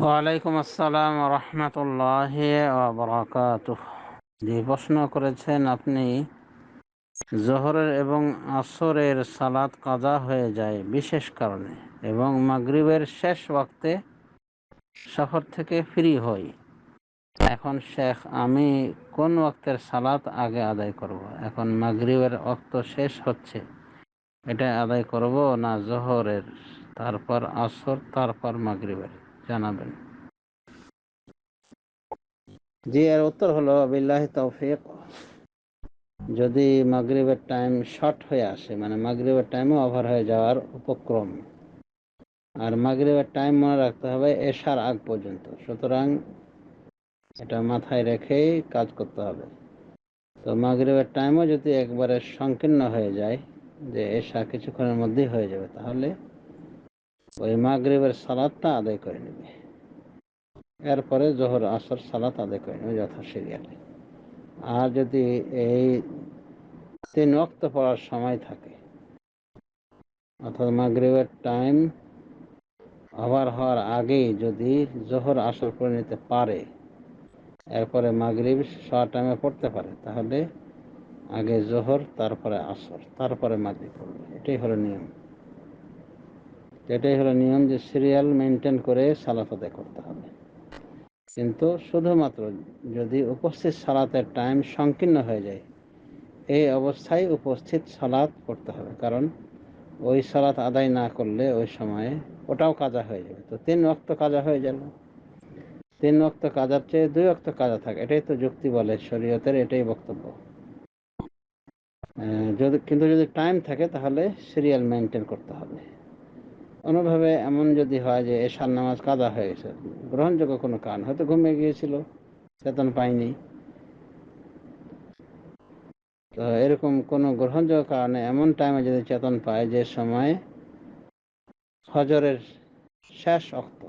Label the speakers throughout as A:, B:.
A: ওয়ালাইকুম আসসালাম রহমতুল্লাহ যে প্রশ্ন করেছেন আপনি, জোহরের এবং আসরের সালাত কাজা হয়ে যায় বিশেষ কারণে এবং মাগরিবের শেষ ওয়াক্তে সফর থেকে ফ্রি হই। এখন শেখ, আমি কোন ওয়াক্তের সালাত আগে আদায় করব। এখন মাগরিবের অক্ত শেষ হচ্ছে, এটা আদায় করব না জোহরের? তারপর আসর, তারপর মাগরিবের? জানাবেন। জি, এর উত্তর হলো, বিল্লাহ তৌফিক। যদি মাগরিবের টাইম শর্ট হয়ে আসে মানে মাগরিবের টাইমও ওভার হয়ে যাওয়ার উপক্রম। আর মাগরিবের টাইম মনে রাখতে হবে এশার আগ পর্যন্ত। সুতরাং এটা মাথায় রেখেই কাজ করতে হবে। তো মাগরিবের টাইমও যদি একবারে সংকীর্ণ হয়ে যায়, যে এশা কিছুক্ষণের মধ্যেই হয়ে যাবে, তাহলে ওই মাগরিবের সালাদটা আদায় করে নেবে। এরপরে জোহর, আসর, সালাত আদায় করে নেবে যথা সিরিয়ালে আর যদি এই তিন অক্ত পড়ার সময় থাকে, অর্থাৎ মাগরিবের টাইম ওভার হওয়ার আগেই যদি জোহর, আসর করে নিতে পারে, এরপরে মাগরিব শোয়া টাইমে পড়তে পারে, তাহলে আগে জোহর, তারপরে আসর, তারপরে মাগরিব পড়বে। এটাই হলো নিয়ম। এটাই হলো নিয়ম যে সিরিয়াল মেনটেন করে সালাত আদায় করতে কিন্তু শুধুমাত্র যদি উপস্থিত সালাতের টাইম সংকীর্ণ হয়ে যায়, এই অবস্থায় উপস্থিত সালাত করতে হবে। কারণ ওই সালাত আদায় না করলে ওই সময়ে ওটাও কাজা হয়ে যাবে। তো তিন অক্ত কাজা হয়ে গেল। তিন অক্ত কাজার চেয়ে দুই অক্ত কাজা থাকে, এটাই তো যুক্তি বলে শরীয়তের, এটাই বক্তব্য। যদি, কিন্তু যদি টাইম থাকে তাহলে সিরিয়াল মেনটেন করতে হবে। অন্যভাবে এমন যদি হয় যে এশার নামাজ কাদা হয়ে গেছে, গ্রহণযোগ্য কোনো কারণ? হয়তো ঘুমিয়ে গিয়েছিল, চেতন পাইনি তো এরকম কোনো গ্রহণযোগ্য কারণে এমন টাইমে যদি চেতন পায়, যে সময় হজরের শেষ অক্ত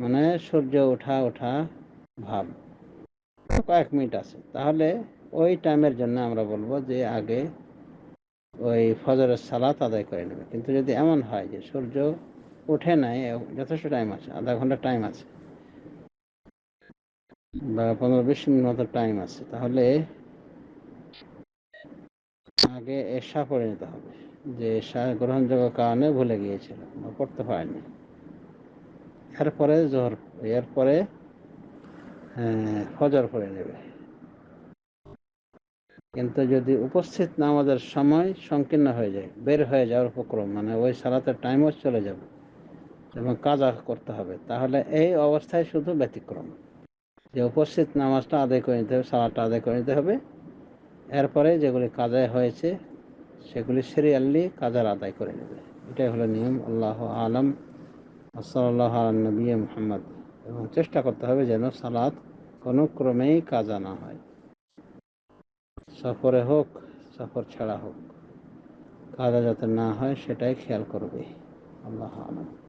A: মানে সূর্য ওঠা ওঠা ভাব, কয়েক মিনিট আছে, তাহলে ওই টাইমের জন্য আমরা বলব যে আগে ওই ফজরের সালাত আদায় করে নেবে। কিন্তু যদি এমন হয় যে সূর্য ওঠে নাই যথেষ্ট টাইম আছে, আধা ঘণ্টা টাইম আছে বা পনেরো বিশ মিনিট মতো টাইম আছে, তাহলে আগে এশা পড়ে নিতে হবে, যে এশা গ্রহণযোগ্য কারণে ভুলে গিয়েছিল বা পড়তে পারেনি। এরপরে জোহর, এরপরে ফজর পড়ে নেবে। কিন্তু যদি উপস্থিত নামাজের সময় সংকীর্ণ হয়ে যায়, বের হয়ে যাওয়ার উপক্রম মানে ওই সালাতের টাইমও চলে যাবে এবং কাজা করতে হবে, তাহলে এই অবস্থায় শুধু ব্যতিক্রম। যে উপস্থিত নামাজটা আদায় করে নিতে হবে সালাদটা আদায় করে নিতে হবে, এরপরে যেগুলি কাজায় হয়েছে, সেগুলি সিরিয়ালি কাজার আদায় করে নেবে। এটাই হলো নিয়ম, আল্লাহ আলম সাল্লাহ নবী মোহাম্মদ। এবং চেষ্টা করতে হবে যেন সালাদ কোনো ক্রমেই কাজা না হয়। সফরে হোক সফর ছাড়া হোক কাদা যাতে না হয় সেটাই খেয়াল করবে। আল্লাহ আলম